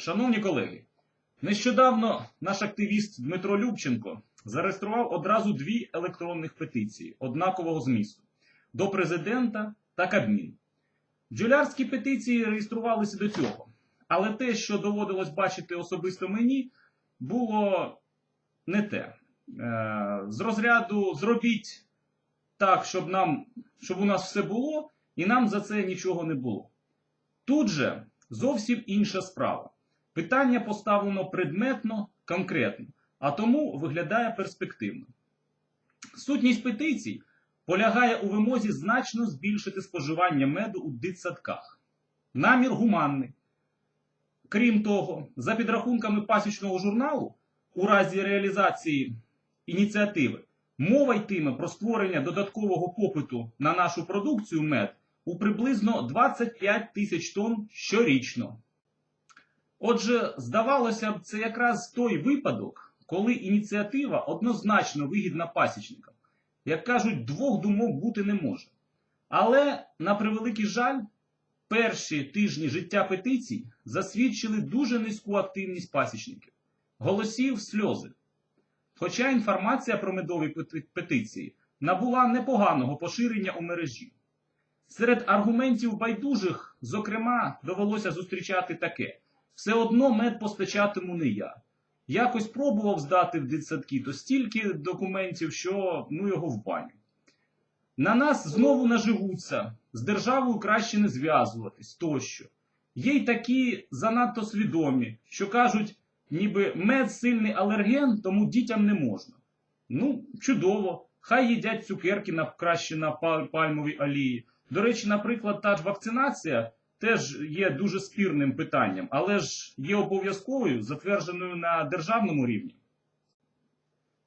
Шановні колеги, нещодавно наш активіст Дмитро Любченко зареєстрував одразу дві електронних петиції однакового змісту до президента та Кабмін. Бджолярські петиції реєструвалися до цього, але те, що доводилось бачити особисто мені, було не те. Е, З розряду зробіть так, щоб нам, щоб у нас все було, і нам за це нічого не було. Тут же зовсім інша справа. Питання поставлено предметно, конкретно, а тому виглядає перспективно. Сутність петицій полягає у вимозі значно збільшити споживання меду у дитсадках. Намір гуманний. Крім того, за підрахунками пасічного журналу, у разі реалізації ініціативи, мова йтиме про створення додаткового попиту на нашу продукцію мед у приблизно 25 тисяч тонн щорічно. Отже, здавалося б, це якраз той випадок, коли ініціатива однозначно вигідна пасічникам. Як кажуть, двох думок бути не може. Але, на превеликий жаль, перші тижні життя петицій засвідчили дуже низьку активність пасічників. Голосів сльози. Хоча інформація про медові петиції набула непоганого поширення у мережі. Серед аргументів байдужих, зокрема, довелося зустрічати таке: все одно мед постачатиму не я. Якось пробував здати в дитсадки, то стільки документів, що ну його в баню. На нас знову наживуться, з державою краще не зв'язуватись тощо. Є й такі занадто свідомі, що кажуть, ніби мед сильний алерген, тому дітям не можна. Ну, чудово, хай їдять цукерки на краще на пальмовій олії. До речі, наприклад, та ж вакцинація теж є дуже спірним питанням, але ж є обов'язковою, затвердженою на державному рівні.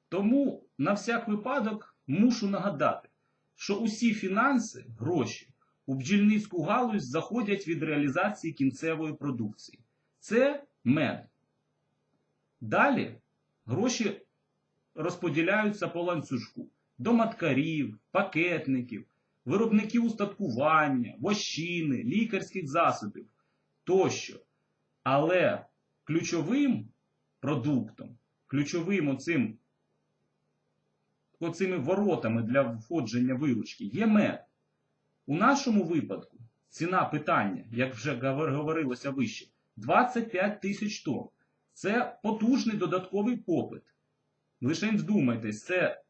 Тому на всяк випадок мушу нагадати, що усі фінанси, гроші у бджільницьку галузь заходять від реалізації кінцевої продукції. Це мед. Далі гроші розподіляються по ланцюжку до маткарів, пакетників, виробників устаткування, вощини, лікарських засобів тощо. Але ключовим продуктом, ключовим оцим, оцими воротами для входження виручки є мед. У нашому випадку ціна питання, як вже говорилося вище, 25 тисяч тонн. Це потужний додатковий попит. Лише вдумайтесь, це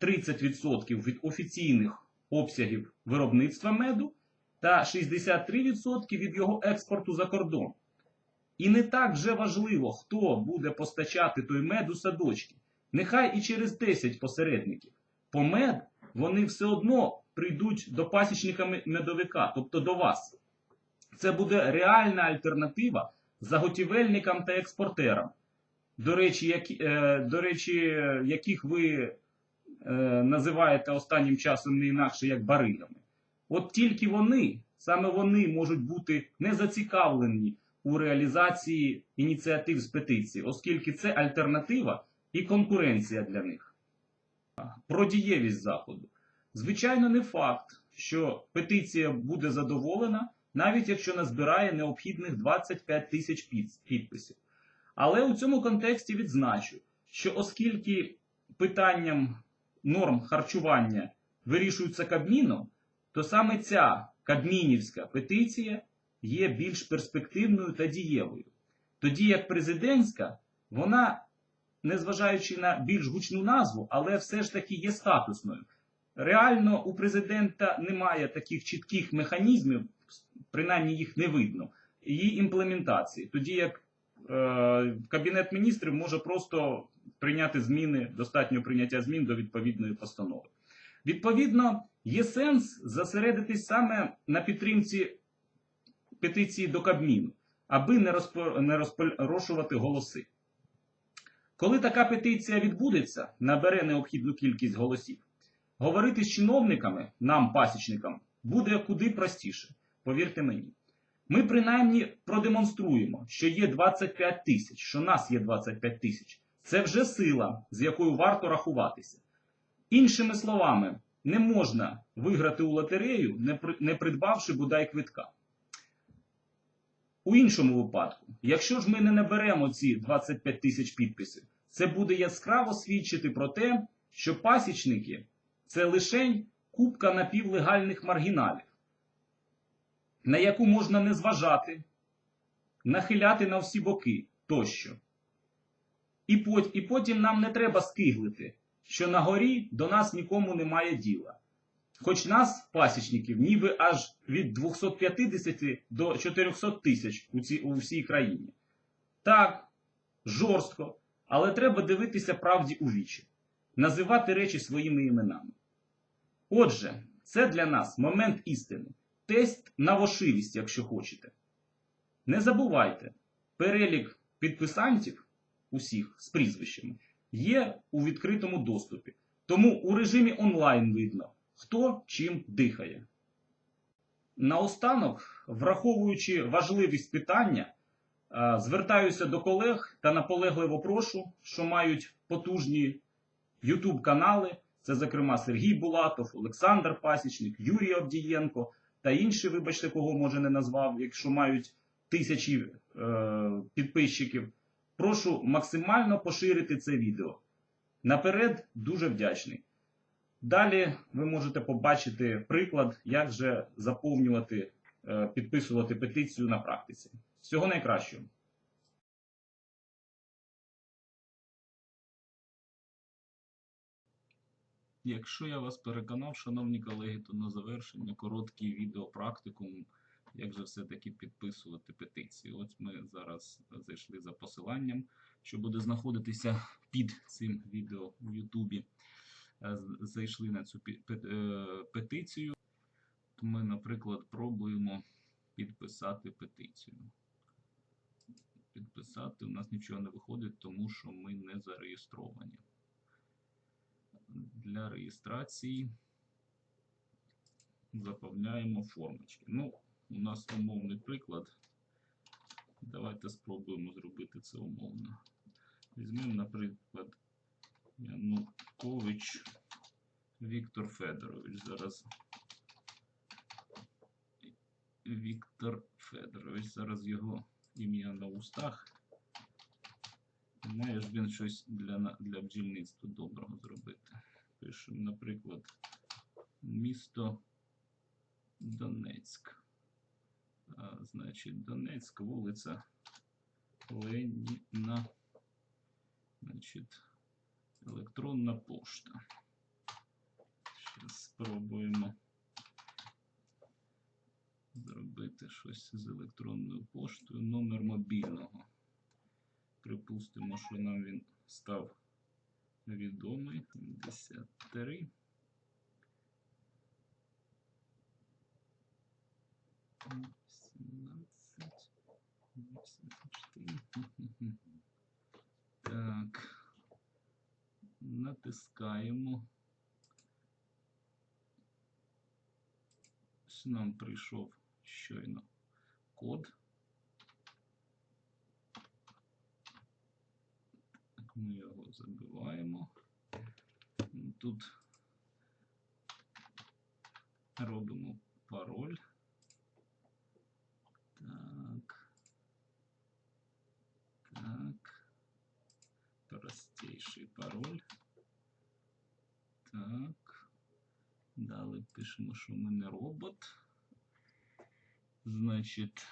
30% від офіційних обсягів виробництва меду та 63% від його експорту за кордон. І не так вже важливо, хто буде постачати той мед у садочки. Нехай і через 10 посередників. По мед вони все одно прийдуть до пасічника медовика, тобто до вас. Це буде реальна альтернатива заготівельникам та експортерам. До речі, які, е, до речі, яких ви називаєте останнім часом не інакше як баригами. От тільки вони, саме вони можуть бути не зацікавлені у реалізації ініціатив з петиції, оскільки це альтернатива і конкуренція для них. Про дієвість заходу. Звичайно, не факт, що петиція буде задоволена, навіть якщо назбирає необхідних 25 тисяч підписів. Але у цьому контексті відзначу, що оскільки питанням норм харчування вирішуються Кабміном, то саме ця кабмінівська петиція є більш перспективною та дієвою. Тоді як президентська, вона, незважаючи на більш гучну назву, але все ж таки є статусною. Реально у президента немає таких чітких механізмів, принаймні їх не видно, її імплементації. Тоді як Кабінет міністрів може просто прийняти зміни, достатньо прийняття змін до відповідної постанови. Відповідно, є сенс зосередитись саме на підтримці петиції до Кабміну, аби не розпорошувати голоси. Коли така петиція відбудеться, набере необхідну кількість голосів, говорити з чиновниками, нам, пасічникам, буде куди простіше, повірте мені. Ми принаймні продемонструємо, що є 25 тисяч, що нас є 25 тисяч. Це вже сила, з якою варто рахуватися. Іншими словами, не можна виграти у лотерею, не придбавши бодай квитка. У іншому випадку, якщо ж ми не наберемо ці 25 тисяч підписів, це буде яскраво свідчити про те, що пасічники це лишень купка напівлегальних маргіналів, на яку можна не зважати, нахиляти на всі боки тощо. І, пот- і потім нам не треба скиглити, що на горі до нас нікому немає діла. Хоч нас, пасічників, ніби аж від 250 до 400 тисяч у, ці, у всій країні. Так, жорстко, але треба дивитися правді у вічі, називати речі своїми іменами. Отже, це для нас момент істини, тест на вошивість, якщо хочете. Не забувайте, перелік підписантів усіх з прізвищами є у відкритому доступі. Тому у режимі онлайн видно, хто чим дихає. Наостанок, враховуючи важливість питання, е, звертаюся до колег та наполегливо прошу, що мають потужні YouTube канали. Це, зокрема, Сергій Булатов, Олександр Пасічник, Юрій Авдієнко та інші, вибачте, кого може не назвав, якщо мають тисячі е, підписчиків. Прошу максимально поширити це відео. Наперед дуже вдячний. Далі ви можете побачити приклад, як же заповнювати, е, підписувати петицію на практиці. Всього найкращого. Якщо я вас переконав, шановні колеги, то на завершення короткий відеопрактикум, як же все-таки підписувати петиції. Ось ми зараз зайшли за посиланням, що буде знаходитися під цим відео у Ютубі. Е, Зайшли на цю е, петицію. Ми, наприклад, пробуємо підписати петицію. Підписати у нас нічого не виходить, тому що ми не зареєстровані для реєстрації заповняємо формочки. Ну, у нас умовний приклад. Давайте спробуємо зробити це умовно. Візьмемо, наприклад, Янукович Віктор Федорович. Зараз Віктор Федорович. Зараз його ім'я на устах. Має ж він щось для, для бджільництва доброго зробити. Пишемо, наприклад, місто Донецьк. А, значить, Донецьк, вулиця Леніна. Значить, електронна пошта. Зараз спробуємо зробити щось з електронною поштою. Номер мобільного. Припустимо, що нам він став відомий. 53. Сімнадцять. Так. Натискаємо. Нам прийшов щойно код. Ми його забиваємо. Тут робимо пароль. Так. Так. Простейший пароль. Так. Далі пишемо, що ми не робот. Значить,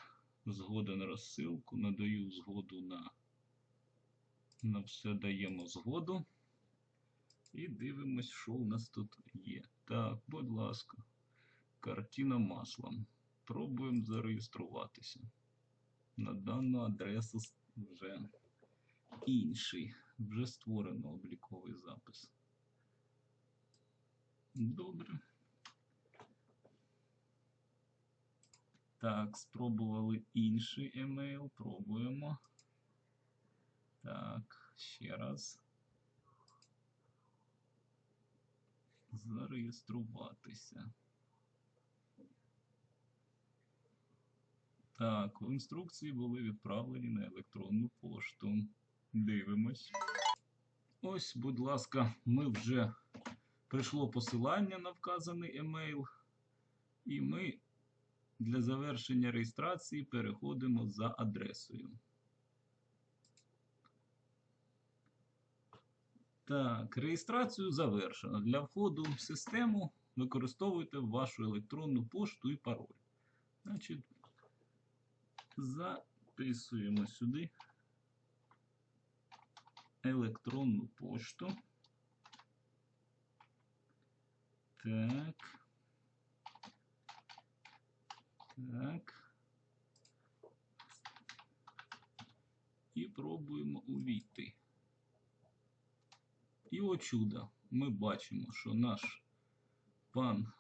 згода на розсилку. Надаю згоду на, на все даємо згоду. І дивимось, що у нас тут є. Так, будь ласка, картина маслом. Пробуємо зареєструватися. На дану адресу вже інший. Вже створено обліковий запис. Добре. Так, спробували інший емейл. Пробуємо. Так, ще раз. Зареєструватися. Так, інструкції були відправлені на електронну пошту. Дивимось. Ось, будь ласка, ми вже прийшло посилання на вказаний емейл, і ми для завершення реєстрації переходимо за адресою. Так, реєстрацію завершено. Для входу в систему використовуйте вашу електронну пошту і пароль. Значить, записуємо сюди електронну пошту. Так. І пробуємо увійти. І о чудо, ми бачимо, що наш пан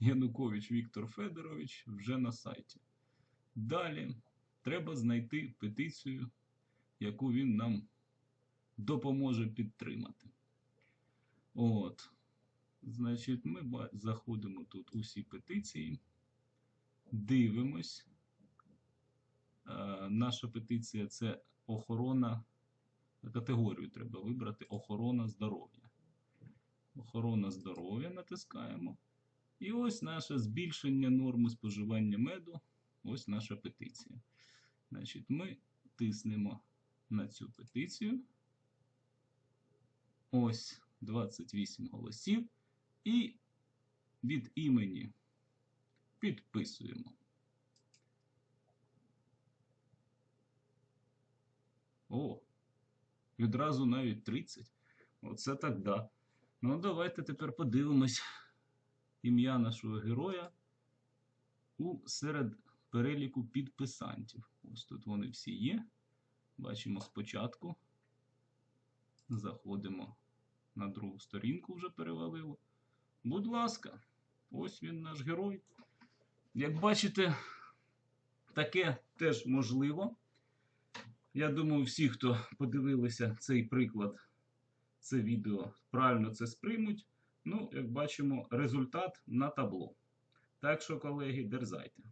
Янукович Віктор Федорович вже на сайті. Далі треба знайти петицію, яку він нам допоможе підтримати. От. Значить, ми заходимо тут усі петиції, дивимось. Е, наша петиція це охорона. Категорію треба вибрати охорона здоров'я. Охорона здоров'я натискаємо. І ось наше збільшення норми споживання меду. Ось наша петиція. Значить, ми тиснемо на цю петицію. Ось 28 голосів. І від імені підписуємо. О, відразу навіть 30. Оце так да. Ну, давайте тепер подивимось ім'я нашого героя у серед переліку підписантів. Ось тут вони всі є. Бачимо спочатку. Заходимо на другу сторінку, вже перевалило. Будь ласка, ось він наш герой. Як бачите, таке теж можливо. Я думаю, всі, хто подивилися цей приклад, це відео, правильно це сприймуть. Ну, як бачимо, результат на табло. Так що, колеги, дерзайте.